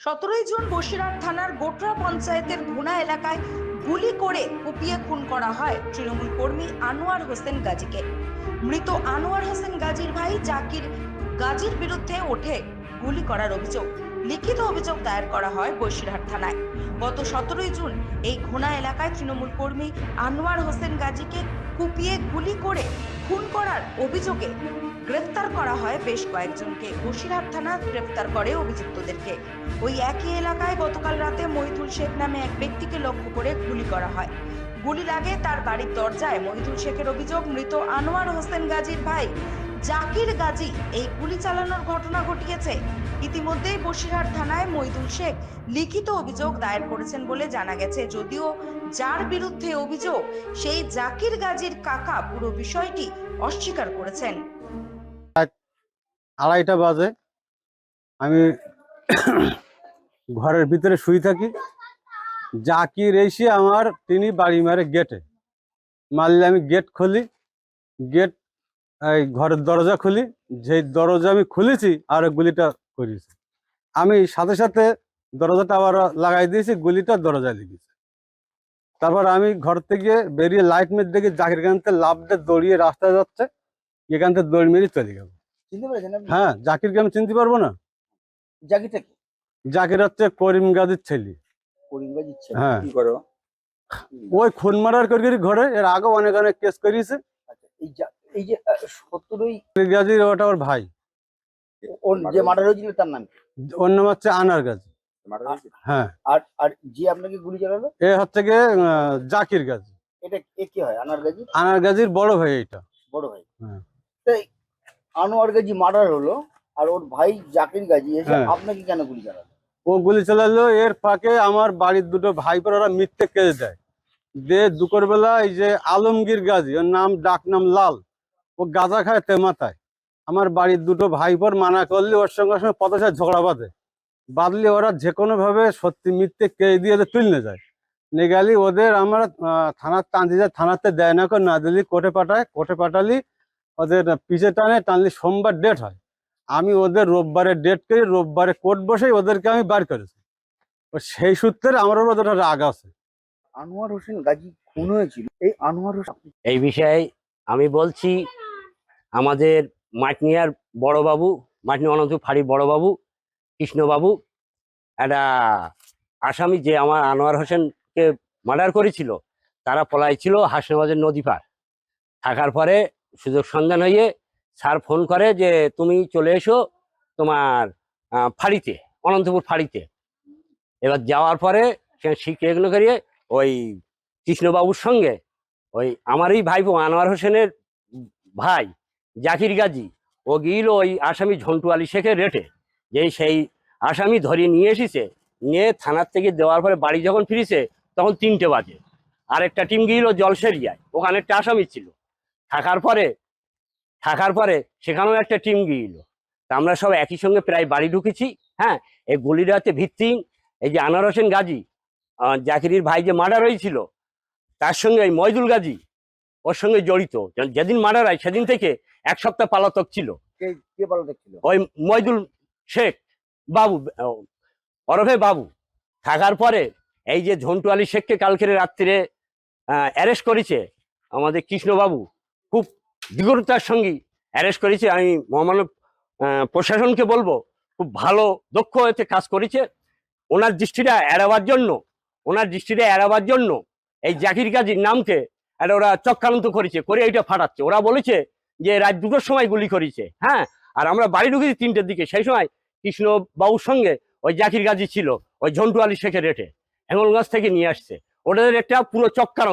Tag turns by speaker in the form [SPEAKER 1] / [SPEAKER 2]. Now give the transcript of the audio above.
[SPEAKER 1] সতেরোই জুন বসিরহাট থানার গোটরা পঞ্চায়েতের ঘোনা এলাকায় গুলি করে কুপিয়ে খুন করা হয় তৃণমূল কর্মী আনোয়ার হোসেন গাজীকে। মৃত আনোয়ার হোসেন গাজীর ভাই জাকির গাজীর বিরুদ্ধে ওঠে গুলি করার অভিযোগ। লিখিত অভিযোগ দায়ের করা হয় বসিরহাট থানায়। গত সতেরোই জুন এই ঘোনা এলাকায় তৃণমূল কর্মী আনোয়ার হোসেন গাজীকে কুপিয়ে গুলি করে খুন করার অভিযোগে গ্রেফতার করা হয় বেশ কয়েকজনকে। বসিরহাট থানা গ্রেফতার করে অভিযুক্তদেরকে। ওই একই এলাকায় গতকাল রাতে মহিদুল শেখ নামে এক ব্যক্তিকে লক্ষ্য করে গুলি করা হয়। গুলি লাগে তার বাড়ির দরজায় মহিদুল শেখের অভিযোগ, মৃত আনোয়ার হোসেন গাজীর ভাই জাকির গাজী, এই গুলি চালানোর ঘটনা ঘটিয়েছে। ইতিমধ্যেই বসিরহাট থানায় মহিদুল শেখ লিখিত অভিযোগ দায়ের করেছেন বলে জানা গেছে। যদিও যার বিরুদ্ধে অভিযোগ, সেই জাকির গাজীর কাকা পুরো বিষয়টি অস্বীকার করেছেন।
[SPEAKER 2] আড়াইটা বাজে। আমি ঘরের ভিতরে শুয়ে থাকি। জাকির এসে আমার তিনি বাড়ি মারে গেটে মারলে আমি গেট খুলি। গেট এই ঘরের দরজা খুলি যেই দরজা আমি খুলেছি আর গুলিটা করেছি আমি সাথে সাথে দরজাটা আবার লাগাই দিয়েছি গুলিটা দরজায় লেগেছে। তারপর আমি ঘর থেকে বেরিয়ে লাইট মেট দেখি জাকির লাভ দিয়ে দৌড়িয়ে রাস্তায় যাচ্ছে এখান থেকে দৌড় মেরে চলে গেল।
[SPEAKER 3] চিনতে
[SPEAKER 2] হ্যাঁ জাকিরকে আমি চিনতে পারব না? জাকির হচ্ছে করিম গাজীর ছেলে। হ্যাঁ। ওই খুন মারার করে করে ঘরে এর আগে অনেক অনেক কেস করিয়েছে।
[SPEAKER 3] আচ্ছা, এই যে সত্তরই
[SPEAKER 2] করিম গাজীর ওটা ওর ভাই।
[SPEAKER 3] ওর যে মার্ডার হয়েছিল তার নাম
[SPEAKER 2] ওর নাম হচ্ছে আনার গাজী। হ্যাঁ।
[SPEAKER 3] আর আর যে আপনাকে গুলি চালালো?
[SPEAKER 2] এ হচ্ছে গিয়ে আহ, জাকির গাজী।
[SPEAKER 3] এটা এ কি হয় আনোয়ার গাজী?
[SPEAKER 2] আনার গাজীর বড় ভাই এইটা।
[SPEAKER 3] বড় ভাই।
[SPEAKER 2] হ্যাঁ।
[SPEAKER 3] তাই আনোয়ার গাজী মার্ডার হলো আর ওর ভাই জাকির গাজী এসে
[SPEAKER 2] হ্যাঁ।
[SPEAKER 3] আপনাকে কেন গুলি চালালো?
[SPEAKER 2] ও গুলি চালালো এর ফাঁকে আমার বাড়ির দুটো ভাইপোর ওরা মিথ্যে কেস দেয়। দিয়ে দুপুর বেলা এই যে আলমগীর গাজী ওর নাম ডাক নাম লাল। ও গাঁজা খায় তেমাতায় আমার বাড়ির দুটো ভাইপোর মানা করলে ওর সঙ্গে সঙ্গে পথে ঝগড়া বাঁধে। বাঁধলে ওরা যে কোনো ভাবে সত্যি মিথ্যে কে দিয়ে ওদের তুলনে যায়। নেগালি ওদের আমরা থানার টানতে যায় থানাতে দেয় না করে না দিলি কোর্টে পাঠায়। কোর্টে পাঠালি ওদের পিছে টানে টানলি সোমবার ডেট হয়। আমি ওদের রোববারে ডেট করি রোববারে কোর্ট বসেই ওদেরকে আমি বার করেছি। ও সেই সূত্রে আমার ওদের রাগ আছে।
[SPEAKER 3] আনোয়ার হোসেন গাজী খুন হয়েছিল। এই আনোয়ার হোসেন
[SPEAKER 4] এই বিষয়ে আমি বলছি আমাদের মাটনিয়ার বড়বাবু মাটনি অনন্ত ফাড়ি বড়বাবু, কৃষ্ণবাবু, একটা আসামি যে আমার আনোয়ার হোসেনকে মার্ডার করেছিল, তারা পলাইছিল হাসনাবাদের নদী পার থাকার পরে সুযোগ সন্ধান হয়ে স্যার ফোন করে যে, তুমি চলে এসো তোমার ফাঁড়িতে, অনন্তপুর ফাঁড়িতে। এবার যাওয়ার পরে সেখানে শিখে এগুলো করিয়ে ওই কৃষ্ণবাবুর সঙ্গে ওই আমারই ভাইপো আনোয়ার হোসেনের ভাই জাকির গাজী, ও গিয়েছিল ওই আসামি ঝন্টু আলী শেখের রেটে। যে সেই আসামি ধরে নিয়ে এসেছে, নিয়ে থানার থেকে দেওয়ার পরে বাড়ি যখন ফিরেছে, তখন তিনটে বাজে। আরেকটা টিম গিয়েছিল জলসেরিয়ায়, ওখানে একটা আসামি ছিল। থাকার পরে থাকার পরে সেখানেও একটা টিম গিয়েছিল তা আমরা সব একই সঙ্গে প্রায় বাড়ি ঢুকেছি হ্যাঁ? এই হচ্ছে ভিত্তিহীন, এই যে আনোয়ার হোসেন গাজী জাকিরির ভাই যে মার্ডার হয়েছিল তার সঙ্গে এই ময়দুল গাজী, ওর সঙ্গে জড়িত। যেদিন মার্ডার হয়, সেদিন থেকে এক সপ্তাহ পালাতক ছিল।
[SPEAKER 3] কে
[SPEAKER 4] ওই ময়দুল শেখ বাবু ওরফে বাবু। থাকার পরে এই যে ঝন্টু আলী শেখকে কালকের রাত্রিরে অ্যারেস্ট করেছে আমাদের কৃষ্ণবাবু খুব দৃঢ়তার সঙ্গে অ্যারেস্ট করেছে। আমি মহামানব প্রশাসনকে বলব খুব ভালো দক্ষ হতে কাজ করেছে। ওনার দৃষ্টিটা এড়াবার জন্য ওনার দৃষ্টিটা এড়াবার জন্য এই জাকির গাজীর নামকে একটা ওরা চক্রান্ত করেছে করে এইটা ফাটাচ্ছে। ওরা বলেছে যে রাত দুটোর সময় গুলি করেছে হ্যাঁ? আর আমরা বাড়ি ঢুকেছি তিনটের দিকে। সেই সময় কৃষ্ণ বাবুর সঙ্গে ওই জাকির গাজী ছিল, ওই ঝন্টু আলী শেখের রেটে হেঙ্গলগঞ্জ থেকে নিয়ে আসছে। ওটাদের একটা পুরো চক্রান্ত